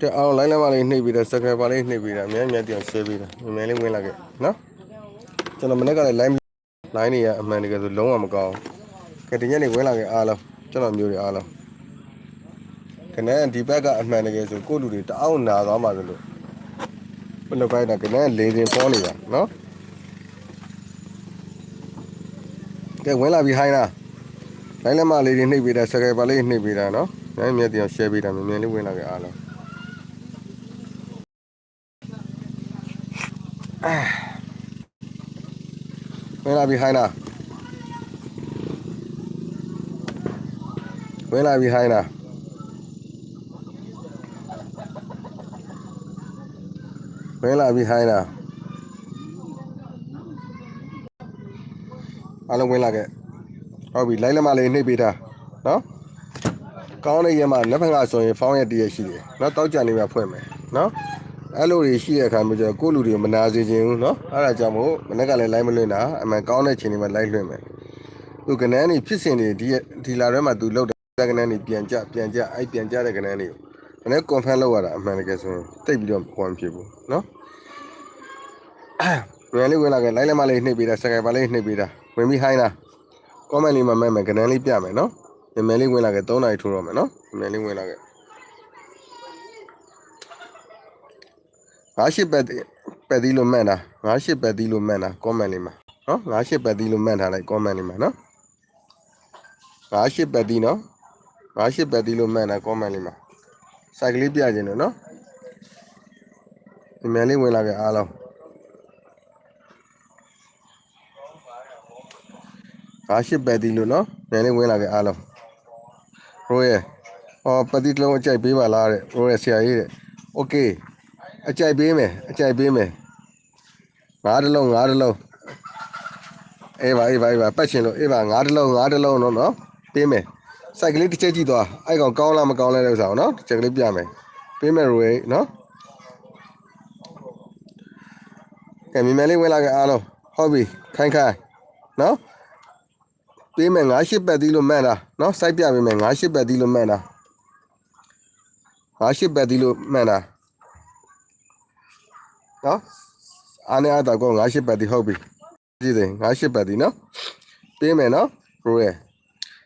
ကဲအောင်လိုင်းလမ်းမလေးနှိပ်ပြီးတော့စကယ်ပါလေးနှိပ်ပြီးတော့အများကြီးတရား share ပြီးတော့မြန်မြန်လေးဝင်လာခဲ့နော်ကျွန်တော်မနေ့ကလည်း line line တွေကအမှန်တကယ်ဆိုလုံးဝမကောင်းဘူးကဲဒီညနေဝင်လာခဲ့အားလုံးကျွန်တော်မျိုးတွေအားလုံးခနဲ့ဒီဘက်ကအမှန်တကယ်ဆိုကိုယ့်လူတွေတအောင်နာသွားမှာဆိုလို့ဘယ်လိုခိုင်းတာခနဲ့လေစင်ပေါ်နေတာနော်ကဲဝင်လာပြီဟိုင်းလား လိုင်းလမ်းမလေးတွေနှိပ်ပြီးတော့စကယ်ပါလေးနှိပ်ပြီးတော့နော်မြန်မြန်တရား share ပြီးတော့မြန်မြန်လေးဝင်လာခဲ့အားလုံးဝင်လာပြီဟိုင်းလားဝင်လာပြီဟိုင်းလားဝင်လာပြီဟိုင်းလားအားလုံးဝင်လာခဲ့ ဟုတ်ပြီလိုက်လက်မလေးနှိပ်ပေးတာနော်ကောင်းတဲ့ရက်မှာလက်ဖက်ကဆိုရင်ဖောင်းရက်တည်းရရှိတယ်နော်တောက်ကြနေမှာဖွင့်မယ်နော်အဲ့လိုတွေရှိတဲ့အခါမျိုးကျတော့ကိုယ့်လူတွေကိုမနာစေချင်ဘူးနော်အဲ့ဒါကြောင့်မို့မနေ့ကလည်းလိုက်မလွင့်တာအမှန်ကောင်းတဲ့ချိန်တွေမှာလိုက်လွင့်မယ်သူကနန်းနေဖြစ်စဉ်တွေဒီဒီလာထဲမှာသူလောက်တဲ့ကနန်းနေပြန်ကြပြန်ကြအဲ့ပြန်ကြတဲ့ကနန်းတွေကိုမနေ့ confirm လုပ်ရတာအမှန်တကယ်ဆိုရင်တိတ်ပြီးတော့ဟောမဖြစ်ဘူးနော်ဝင်လေးဝင်လာခဲ့လိုက်လက်မလေးနှိပ်ပေးတာစကယ်ပါလေးနှိပ်ပေးတာဝင်ပြီးဟိုင်းလား comment လေးမှာမဲ့မယ်ကနန်းလေးပြမယ်နော်မြန်မြန်လေးဝင်လာခဲ့3နာရီထိုးတော့မယ်နော်မြန်မြန်လေးဝင်လာခဲ့ငါးရှစ်ပက်ပက်သီးလို့မှန်တာငါးရှစ်ပက်သီးလို့မှန်တာ comment လေးမှာနော်ငါးရှစ်ပက်သီးလို့မှန်ထားလိုက် comment လေးမှာနော်ငါးရှစ်ပက်သီးနော်ငါးရှစ်ပက်သီးလို့မှန်တာ comment လေးမှာစိုက်ကလေးပြခြင်းလို့နော်မြန်မြန်လေးဝင်လာခဲ့အားလုံး ငါးရှစ်ပက်သီးလို့နော်မြန်လေးဝင်လာခဲ့အားလုံးရိုးရဲ့အော်ပက်သီးတစ်လုံးအကြိုက်ပေးပါလားတဲ့ရိုးရဲ့ဆရာကြီးတဲ့ okay အကြိုက်ပေးမယ်အကြိုက်ပေးမယ်ငါးတစ်လုံးငါးတစ်လုံးအေးပါအေးပါအေးပါပတ်ချင်လို့အေးပါငါးတစ်လုံးငါးတစ်လုံးတော့နော်ပေးမယ်စိုက်ကလေးတစ်ချက်ကြည့်သွားအဲ့ကောင်ကောင်းလားမကောင်းလဲတဲ့ဥစ္စာကိုနော်တစ်ချက်ကလေးပြမယ်ပေးမယ်ရိုးနော်ကဲမြင်မြင်လေးဝင်လာကြအားလုံးဟုတ်ပြီခိုင်းခိုင်းနော် ပေးမယ်ငါးရှစ်ပတ်သီးလို့မှန်တာနော်စိုက်ပြပေးမယ်ငါးရှစ်ပတ်သီးလို့မှန်တာငါးရှစ်ပတ်သီးလို့မှန်တာနော်အားနဲ့အားတော့ကော98ပတ်တီဟုတ်ပြီကြည့်တယ်98ပတ်တီနော်ပေးမယ်နော်ရိုးရ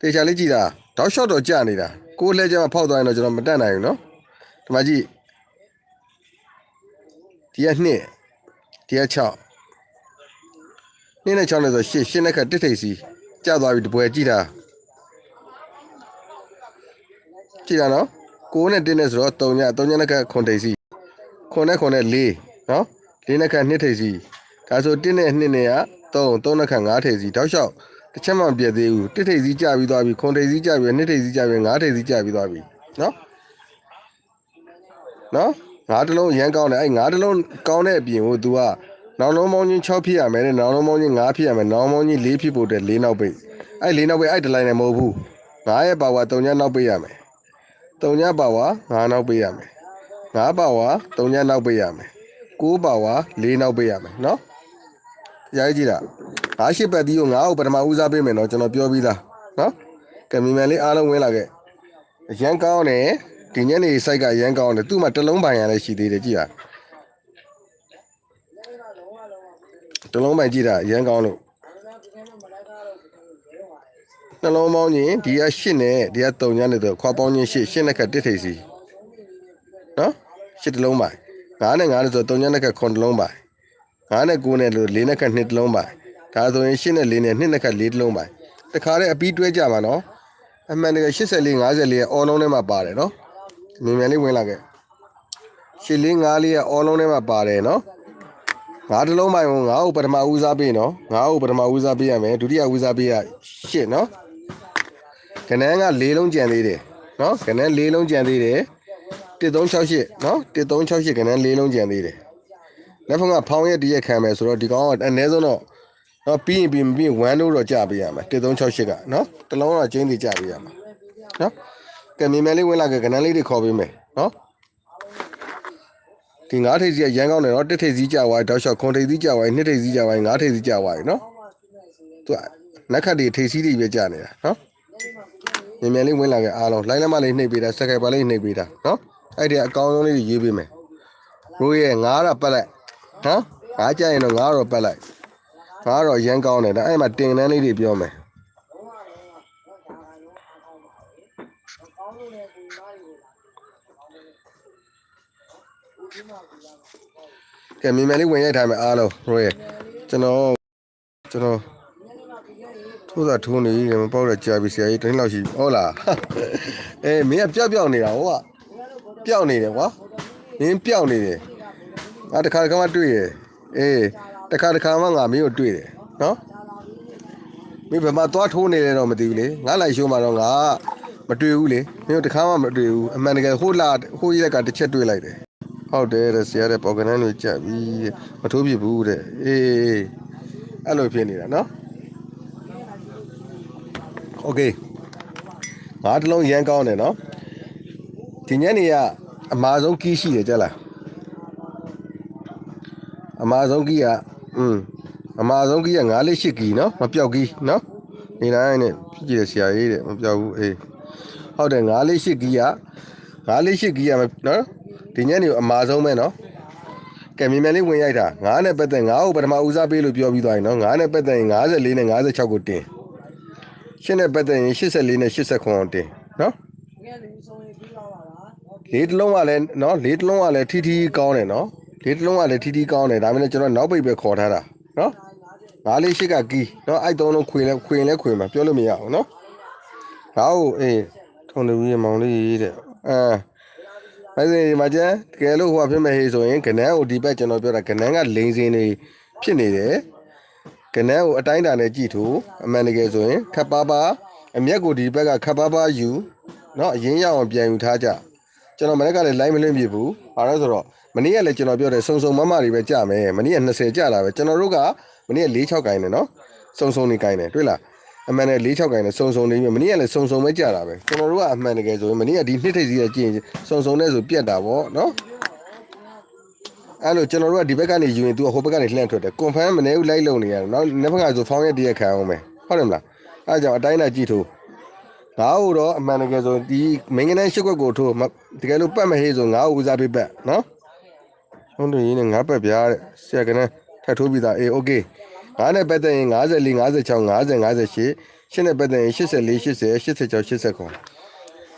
တေချာလေးကြည့်တာတောက်ရှော့တော့ကြာနေတာကိုယ်လဲကျမဖောက်သွားရင်တော့ကျွန်တော်မတက်နိုင်ဘူးနော်ဒီမှာကြည့်ဒီကနှစ်ဒီက6နှစ်နဲ့6နဲ့ဆို8 8နဲ့ခက်တစ်ထိပ်စီ ကြာသွားပြီတပွဲကြည့်တာကြည့်တာနော်9နဲ့1နဲ့ဆိုတော့3ည3ညနဲ့ခက်ခွန်ထိပ်စီခွန်နဲ့ခွန်နဲ့4နော်4နဲ့ခက်2ထိပ်စီဒါဆို1နဲ့2နဲ့က3 3နဲ့ခက်5ထိပ်စီတောက်လျှောက်တစ်ချက်မှမပြည့်သေးဘူးတစ်ထိပ်စီကြာပြီးသွားပြီခွန်ထိပ်စီကြာပြီ2ထိပ်စီကြာပြီ5ထိပ်စီကြာပြီးသွားပြီနော်နော်ငါးတစ်လုံးရမ်းကောင်းတယ်အဲ့ငါးတစ်လုံးကောင်းတဲ့အပြင်ကို तू က နောင်လုံးမောင်းချင်း6ဖြစ်ရမယ်တဲ့နောင်လုံးမောင်းချင်း9ဖြစ်ရမယ်နောင်မောင်းချင်း4ဖြစ်ဖို့အတွက်4နောက်ပိတ်အဲ့4နောက်ပိတ်အဲ့ဒီလိုင်းနဲ့မဟုတ်ဘူး9ရဲ့ပါဝါ3ညနောက်ပိတ်ရမယ်3ညပါဝါ9နောက်ပိတ်ရမယ်9ပါဝါ3ညနောက်ပိတ်ရမယ်9ပါဝါ4နောက်ပိတ်ရမယ်နော်ရိုက်ကြည့်လား9ရှစ်ပတ်တီးကို9ကိုပထမဦးစားပေးမယ်နော်ကျွန်တော်ပြောပြီးသားနော်ကမီမန်လေးအားလုံးဝင်လာခဲ့အရန်ကောင်းတယ်ဒီညနေစိုက်ကရန်ကောင်းတယ်သူ့မှာတစ်လုံးပိုင်ရလည်းရှိသေးတယ်ကြည့်လား တစ်လုံးပိုင်ကြည့်တာရန်ကောင်းလို့နှလုံးပေါင်းချင်းဒီက8နဲ့ဒီက3ညနဲ့တော့ခွာပေါင်းချင်း8 8နဲ့ခက်တစ်ထိပ်စီနော်8တစ်လုံးပိုင်9နဲ့9နဲ့ဆို3ညနဲ့ခက်9တစ်လုံးပိုင်9နဲ့9နဲ့လို့4နဲ့ခက်2တစ်လုံးပိုင်ဒါဆိုရင်8နဲ့4နဲ့2နဲ့ခက်4တစ်လုံးပိုင်တခါတည်းအပြီးတွဲကြမှာနော်အမှန်တကယ်84 54ရဲ့အော်လုံးထဲမှာပါတယ်နော်မြင်မြန်လေးဝင်လာခဲ့ရှစ်လေးငါးလေးရဲ့အော်လုံးထဲမှာပါတယ်နော် ငါးတစ်လုံးပိုင်ကိုငါ့ကိုပထမဦးစားပေးနော်ငါ့ကိုပထမဦးစားပေးရမယ်ဒုတိယဦးစားပေးရရှစ်နော်ကနန်းက၄လုံးကြံသေးတယ်နော်ကနန်း၄လုံးကြံသေးတယ်1368နော်1368ကနန်း၄လုံးကြံသေးတယ်လက်ဖက်ကဖောင်းရဲ့တရက်ခံမယ်ဆိုတော့ဒီကောင်ကအနည်းဆုံးတော့နော်ပြီးရင်ပြီးမပြီး1လို့တော့ကြပေးရမယ်1368ကနော်တလုံးတော့ကျင်းစီကြပေးရမှာနော်ကဲမြင်မြန်လေးဝင်လာကကနန်းလေးတွေခေါ်ပေးမယ်နော် ဒီငါးထိပ်စီကရန်ကောင်းတယ်နော်တစ်ထိပ်စီကြွားတောက်လျှောက်ခွန်ထိပ်စီကြွားနှစ်ထိပ်စီကြွားငါးထိပ်စီကြွားနော်သူကနက်ခတ်တွေထိပ်စီးတွေပဲကြာနေတာနော်မြန်မြန်လေးဝင်လာခဲ့အားလုံးလိုင်းလက်မလေးနှိပ်ပေးတာစက်ကပ်ပါလေးနှိပ်ပေးတာနော်အဲ့ဒီအကောင်ဆုံးလေးတွေရေးပေးမယ်ရိုးရဲ့ငါးရပတ်လိုက်နော်ငါးကြရင်တော့ငါးတော့ပတ်လိုက်ငါးတော့ရမ်းကောင်းတယ်ဒါအဲ့မှာတင်တန်းလေးတွေပြောမယ် ကဲမြန်မြန်လေးဝင်ရိုက်ထားမယ်အားလုံးရိုးရဲ့ကျွန်တော်ကျွန်တော်ထိုးတာထိုးနေတယ်မပေါက်တော့ကြာပြီဆရာကြီးတင်းလောက်ရှိပြီဟုတ်လားအေးမင်းကပျောက်ပျောက်နေတာဟိုကပျောက်နေတယ်ကွာမင်းပျောက်နေတယ်ငါတခါတခါမှတွေ့ရအေးတခါတခါမှငါမင်းကိုတွေ့တယ်နော်မင်းဘယ်မှာသွားထိုးနေလဲတော့မသိဘူးလေငါလိုက်ရှိုးမှာတော့ငါမတွေ့ဘူးလေမင်းတို့တခါမှမတွေ့ဘူးအမှန်တကယ်ဟိုလာဟိုရက်ကတစ်ချက်တွေ့လိုက်တယ် ဟုတ်တယ်တဲ့ဆရာတဲ့ပေါ်ကနန်းတွေကြက်ပြီးတဲ့မထိုးပြဘူးတဲ့အေးအဲ့လိုဖြစ်နေတာနော် โอเคငါတစ်လုံးရမ်းကောင်းတယ်နော်ဒီညနေကအမာဆုံးကီးရှိတယ်ကြက်လားအမာဆုံးကီးကอืมအမာဆုံးကီးက9လေး8ကီးနော်မပြောက်ကီးနော်နေတိုင်းနဲ့ကြည့်ရဆရာကြီးတဲ့မပြောက်ဘူးအေးဟုတ်တယ်9လေး8ကီးက9လေး8ကီးကနော် ဒီညနေကအမာဆုံးပဲနော်ကဲမြန်မြန်လေးဝင်ရိုက်တာ9နဲ့ပတ်သက်9ကိုပထမဦးစားပေးလို့ပြောပြီးသွားရင်နော်9နဲ့ပတ်သက်ရင်54နဲ့56ကိုတင်ရှင်းတဲ့ပတ်သက်ရင်84နဲ့89အောင်တင်နော်လေးတစ်လုံးကလည်းနော်လေးတစ်လုံးကလည်းထီထီကောင်းတယ်နော်လေးတစ်လုံးကလည်းထီထီကောင်းတယ်ဒါမှလည်းကျွန်တော်နောက်ပိတ်ပဲခေါ်ထားတာနော်ငါးလေးရှိကကီးနော်အဲ့သုံးလုံးခွေလဲခွေလဲခွေမှာပြောလို့မရဘူးနော်ငါ့ကိုအေးထုံနေပြီးမောင်လေးတဲ့အဲ ။အဲ့ဒီဒီမှာကျန်တကယ်လို့ဟိုကဖြစ်မဲ့ဟေးဆိုရင်ကနန်းကိုဒီဘက်ကျွန်တော်ပြောတာကနန်းကလိန်စင်းတွေဖြစ်နေတယ်။ကနန်းကိုအတိုင်းတာနဲ့ကြည့်ထို့အမှန်တကယ်ဆိုရင်ခပ်ပါပါအမျက်ကိုဒီဘက်ကခပ်ပါပါယူနော်အရင်ရအောင်ပြန်ယူထားကြ။ကျွန်တော်မနေ့ကလည်း line မလွင့်ပြဘူး။ဘာလို့ဆိုတော့မနေ့ကလည်းကျွန်တော်ပြောတယ်စုံစုံမမတွေပဲကြမယ်။မနေ့က20ကြတာပဲ။ကျွန်တော်တို့ကမနေ့က6ကိုင်းတယ်နော်။စုံစုံနေကိုင်းတယ်တွေ့လား။ အမှန်နဲ့4 6ကိုင်းတယ်စုံစုံနေပြီမနေ့ကလည်းစုံစုံပဲကြတာပဲကျွန်တော်တို့ကအမှန်တကယ်ဆိုရင်မနေ့ကဒီနှစ်ထိပ်စီးရကြည့်ရင်စုံစုံနဲ့ဆိုပြက်တာဗောเนาะ အဲ့လိုကျွန်တော်တို့ကဒီဘက်ကနေယူရင် तू ဟိုဘက်ကနေလှမ်းထွက်တယ် confirm မနေဘူးလိုက်လုံနေရတယ်နော်နှစ်ဘက်ကဆိုဖောင်းရက်တရက်ခံအောင်မယ်ဟုတ်တယ်မလားအဲ့ကြောင့်အတိုင်းနဲ့ကြည့်ထိုးငါ့ကိုတော့အမှန်တကယ်ဆိုဒီမင်းကနန်းရှစ်ခွက်ကိုထိုးတကယ်လို့ပတ်မဟေးဆိုငါ့ကိုဦးစားပေးပတ်နော်ရှုံးတယ်ရင်းနဲ့ငါပတ်ပြားတဲ့ဆရာကနန်းထပ်ထိုးပြီးသားအေး okay ငါနဲ့ပတ်သက်ရင်54 56 50 58ရှင်းနဲ့ပတ်သက်ရင်84 80 86 89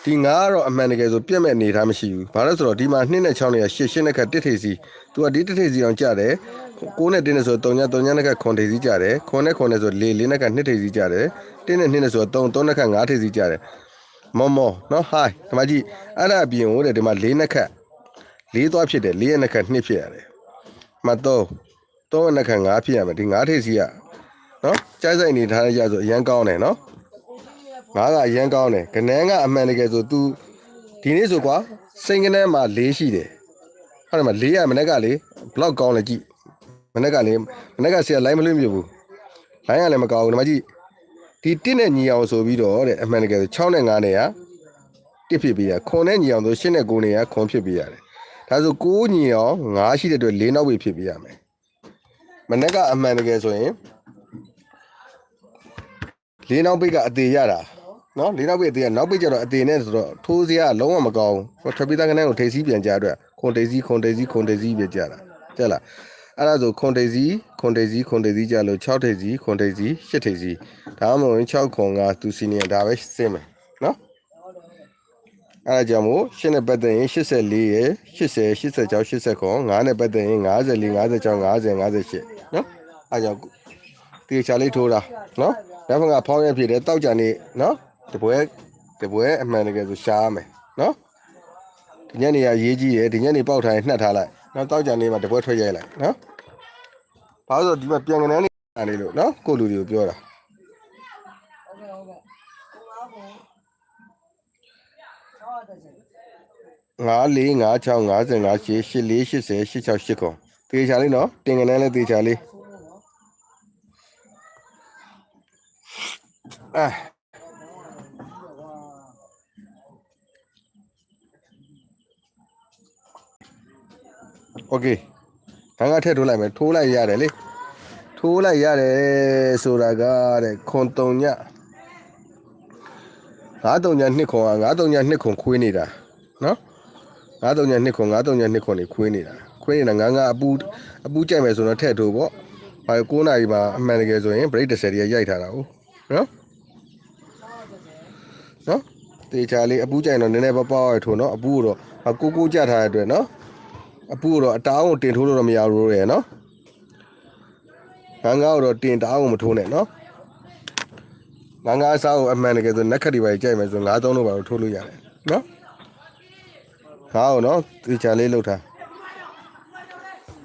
ဒီငါကတော့အမှန်တကယ်ဆိုပြက်မဲ့အနေထားမရှိဘူး။ဘာလို့ဆိုတော့ဒီမှာ2နဲ့6နဲ့ရှစ်ရှင်းနဲ့ခက်တစ်ထိပ်စီ။ तू ကဒီတစ်ထိပ်စီအောင်ကြတယ်။6နဲ့တင်းနဲ့ဆို3ည3ညနဲ့ခက်ခွန်ထိပ်စီကြတယ်။ခွန်နဲ့ခွန်နဲ့ဆို4 4နဲ့ခက်2ထိပ်စီကြတယ်။တင်းနဲ့2နဲ့ဆို3 3နဲ့ခက်5ထိပ်စီကြတယ်။မော်မော်နော်ဟိုင်းဒီမှာကြည့်အဲ့ဒါအပြင်ဟိုတဲ့ဒီမှာ4နဲ့ခက်4သွားဖြစ်တယ်4ရဲ့နဲ့ခက်2ဖြစ်ရတယ်။မတော့ 3ရဲ့နဲ့ခက်5ဖြစ်ရမယ်ဒီ5ထိပ်စီကနော်ကြိုက်ဆိုင်နေထားရဆိုအရန်ကောင်းတယ်နော်ငါးကအရန်ကောင်းတယ်ကနန်းကအမှန်တကယ်ဆို तू ဒီနေ့ဆိုကွာစိန်ကနန်းမှာ၄ရှိတယ်ဟုတ်တယ်မ၄ရမနေ့ကလေဘလောက်ကောင်းလဲကြည့်မနေ့ကလေမနေ့ကဆရာလိုင်းမလွှင့်ပြဘူးလိုင်းကလည်းမကောင်းဘူးဒီမှာကြည့်ဒီတစ်နဲ့ညီအောင်ဆိုပြီးတော့တဲ့အမှန်တကယ်ဆို6နဲ့9နဲ့ရတစ်ဖြစ်ပြီးရခွန်နဲ့ညီအောင်ဆို8နဲ့9နဲ့ရခွန်ဖြစ်ပြီးရတယ်ဒါဆို9ညီအောင်9ရှိတဲ့အတွက်၄နောက်ဝေဖြစ်ပြီးရမယ် မနေ့ကအမှန်တကယ်ဆိုရင်၄နောက်ပိတ်ကအသေးရတာနော်လေးနောက်ပိတ်အသေးကနောက်ပိတ်ကျတော့အသေးနဲ့ဆိုတော့ထိုးစရာလုံးဝမကောင်းဘူးထပ်ပြီးသားကနန်းကိုထိပ်စီးပြန်ကြအတွက်ခွန်ထိပ်စီးခွန်ထိပ်စီးခွန်ထိပ်စီးပြကြတာတဲ့လားအဲ့ဒါဆိုခွန်ထိပ်စီးခွန်ထိပ်စီးခွန်ထိပ်စီးကြလို့6ထိပ်စီးခွန်ထိပ်စီး8ထိပ်စီးဒါမှမဟုတ်6ခွန်ကသူစီနီယံဒါပဲစင်းမယ်နော်အဲ့ဒါကြောင့်မို့ရှင်းနဲ့ပတ်သက်ရင်84ရယ်80 86 80ခွန်9နဲ့ပတ်သက်ရင်54 56 50 58နော် အဲ့ကြောင့်တေချာလေးထိုးတာနော်နောက်ဘက်ကဖောင်းရဖြစ်တယ်တောက်ကြနေနော်တပွဲတပွဲအမှန်တကယ်ဆိုရှားမယ်နော်ဒီညနေကရေးကြီးတယ်ဒီညနေပေါက်ထားရင်နှက်ထားလိုက်နော်တောက်ကြနေမှာတပွဲထွက်ရိုက်လိုက်နော်ဘာလို့ဆိုဒီမှာပြန်ကနန်းနေလို့နော်ကိုလူတွေကိုပြောတာငါးလေးငါး6 55 8 8 4 80 86 8ခုတေချာလေးနော်တင်ကနန်းလေးတေချာလေး အာ โอเคငါငါထည့်ထိုးလိုက်မယ်ထိုးလိုက်ရတယ်လေ ထိုးလိုက်ရတယ်ဆိုတာကတဲ့ခွန်တုံည93ညနှစ်ခွန်က93ညနှစ်ခွန်ခွေးနေတာနော်93ညနှစ်ခွန်93ညနှစ်ခွန်နေခွေးနေတာခွေးနေတာငါငါအပူအပူကြိုက်မယ်ဆိုတော့ထည့်ထိုးပေါ့ဘာ9နာရီမှာအမှန်တကယ်ဆိုရင် break 30တည်းရိုက်ထားတာဟုတ်နော်နော် တေချာလေးအပူကြိုက်တော့နည်းနည်းပေါ့ပေါ့ရထိုးနော်အပူတော့ကိုကိုကြထားတဲ့အတွက်နော်အပူတော့အတားအောင်တင်ထိုးလို့တော့မရဘူးရဲ့နော်ငန်းကားကိုတော့တင်တအားကိုမထိုးနဲ့နော်ငန်းကားအစားကိုအမှန်တကယ်ဆိုနက်ခတ်တွေပါကြိုက်မယ်ဆို93လို့ပါတော့ထိုးလို့ရတယ်နော်ငါ့ကိုနော်တေချာလေးလှုပ်ထား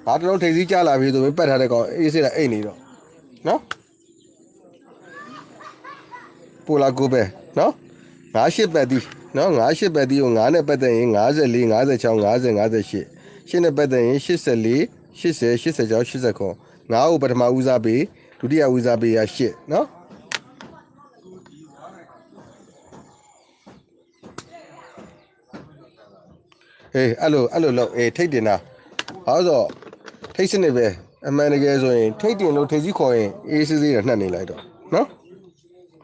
ဘာတလုံးထိပ်စည်းကြလာပြီဆိုရင်ပတ်ထားတဲ့ကောင်အေးစစ်တာအိတ်နေတော့နော်ပူလာကိုပဲနော် ငါရှစ်ပတ်ဒီနော်ငါရှစ်ပတ်ဒီကိုငါနဲ့ပတ်သက်ရင်54 56 50 58ရှင်းနဲ့ပတ်သက်ရင်84 80 86 89ငါ့ကိုပထမဦးစားပေးဒုတိယဦးစားပေးရ8နော်ဟေးအဲ့လိုအဲ့လိုလောက်အေးထိတ်တင်တာဟောဆိုထိတ်စနစ်ပဲအမှန်တကယ်ဆိုရင်ထိတ်တင်လို့ထိတ်ကြီးခေါ်ရင်အေးစစ်စစ်နဲ့နှက်နေလိုက်တော့နော်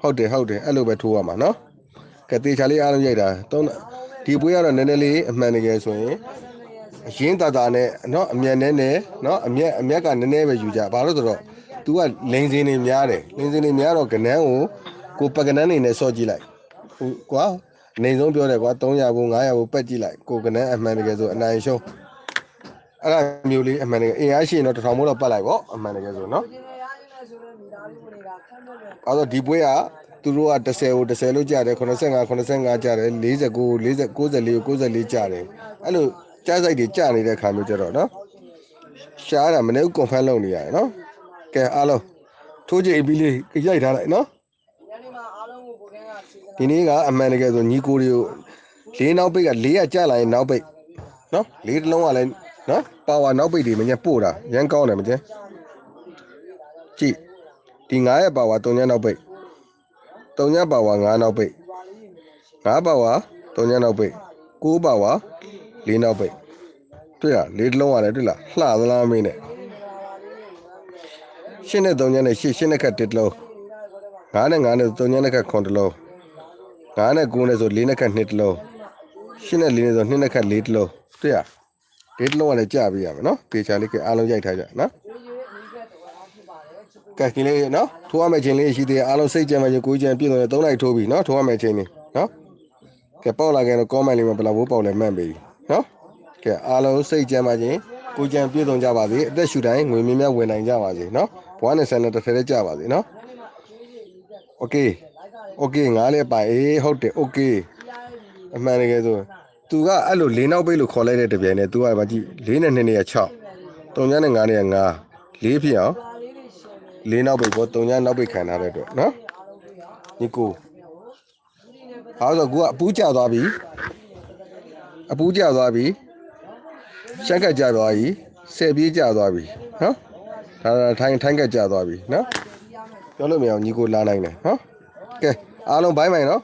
ဟုတ်တယ်ဟုတ်တယ်အဲ့လိုပဲထိုးရမှာနော် ကဲတေချာလေးအားလုံးရိုက်တာတုံးဒီပွဲကတော့နည်းနည်းလေးအမှန်တကယ်ဆိုရင်အရင်တာတာနဲ့เนาะအမျက်နဲ့နဲ့เนาะအမျက်အမျက်ကနည်းနည်းပဲယူကြဘာလို့ဆိုတော့ तू ကလိန်စင်းနေများတယ်လိန်စင်းနေများတော့ကနန်းကိုကိုပကနန်းနေနဲ့စော့ကြည့်လိုက်ဟိုကွာအနေဆုံးပြောတယ်ကွာ300ဘူး900ဘူးပက်ကြည့်လိုက်ကိုကနန်းအမှန်တကယ်ဆိုအနိုင်ရှုံးအဲ့ဒါမျိုးလေးအမှန်တကယ်အင်အားရှိရင်တော့တစ်ထောင်မို့တော့ပတ်လိုက်ပေါ့အမှန်တကယ်ဆိုနော် ဒီနေရာကြီးနဲ့ဆိုတော့မိသားစုဝင်နေတာခန့်တော့တယ် အဲ့တော့ဒီပွဲက သူတို့က10ကို10လို့ကြားတယ်85 85ကြားတယ်49 40 94 94ကြားတယ်အဲ့လိုကြားစိုက်တွေကြားနေတဲ့ခါမျိုးကြတော့နော်ရှားတာမနေ့က confirm လုပ်နေရတယ်နော်ကဲအားလုံးထိုးကြည့်ပြီးလေးရိုက်ထားလိုက်နော်ညနေမှာအားလုံးကိုကိုကန်းကစီစဉ်ဒီနေ့ကအမှန်တကယ်ဆိုညီကိုတွေကိုလေးနောက်ပိတ်ကလေးကကြာလာရင်နောက်ပိတ်နော်လေးတစ်လုံးကလည်းနော်ပါဝါနောက်ပိတ်တွေမညက်ပို့တာရမ်းကောင်းတယ်မကျန်ကြည့်ဒီ9ရဲ့ပါဝါ3ညနောက်ပိတ် 3ညပါဝါ9နောက်ပိတ်9ပါဝါ3ညနောက်ပိတ်9ပါဝါ4နောက်ပိတ်တွေ့လားလေးတစ်လုံးကလည်းတွေ့လားလှသလားမင်းနဲ့ရှင်းနဲ့3ညနဲ့ရှင်းရှင်းနဲ့ခက်တစ်လုံး9နဲ့9နဲ့3ညနဲ့ခက်9တစ်လုံးငါးနဲ့9နဲ့ဆို4နဲ့ခက်2တလုံးရှင်းနဲ့4နဲ့ဆို2နဲ့ခက်4တလုံးတွေ့ရဒီတလုံးကလည်းကြာပြရမယ်နော်ပေချာလေးကအားလုံးရိုက်ထားကြနော် ရွေးရွေးမိဘတော်အောင်ဖြစ်ပါတယ်ချစ် ကို ကဲကင်းလေးနော်ထိုးရမယ့်ချိန်လေးရှိသေးတယ်အားလုံးစိတ်ကြမ်းမှချင်းကိုယ်ကြမ်းပြည့်စုံတယ်3လိုက်ထိုးပြီနော်ထိုးရမယ့်ချိန်လေးနော်ကဲပေါက်လာခဲ့တော့ comment လေးမှာဘယ်လောက်ဘိုးပေါက်လဲမှတ်ပြီနော်ကဲအားလုံးစိတ်ကြမ်းမှချင်းကိုယ်ကြမ်းပြည့်စုံကြပါစေအသက်ရှူတိုင်းငွေမြင်းများဝင်နိုင်ကြပါစေနော်ဘွားနဲ့ဆန်နဲ့တစ်ဖက်တည်းကြပါစေနော်โอเคโอเคငါလည်းပါအေးဟုတ်တယ်โอเค အမှန်တကယ်ဆိုသူကအဲ့လိုလေးနောက်ပိတ်လို့ခေါ်လိုက်တဲ့တပြိုင်နဲ့ तू ကမကြည့်လေးနဲ့2နဲ့6 3ညနဲ့9နဲ့5လေးဖြစ်အောင် ပါ လေးတွေရှင်နေလေးနောက်ပိတ်ပေါ်3ညနောက်ပိတ်ခံထားတဲ့အတွက်နော်ညီကိုဟာဆိုကူကအပူးကျသွားပြီအပူးကျသွားပြီရှက်ကကျသွားပြီဆယ်ပြေးကျသွားပြီနော်ဒါဒါထိုင်းထိုင်းကကျသွားပြီနော်ပြောလို့မရအောင်ညီကိုလာနိုင်တယ်နော်ကဲအားလုံးဘိုင်းမိုင်နော်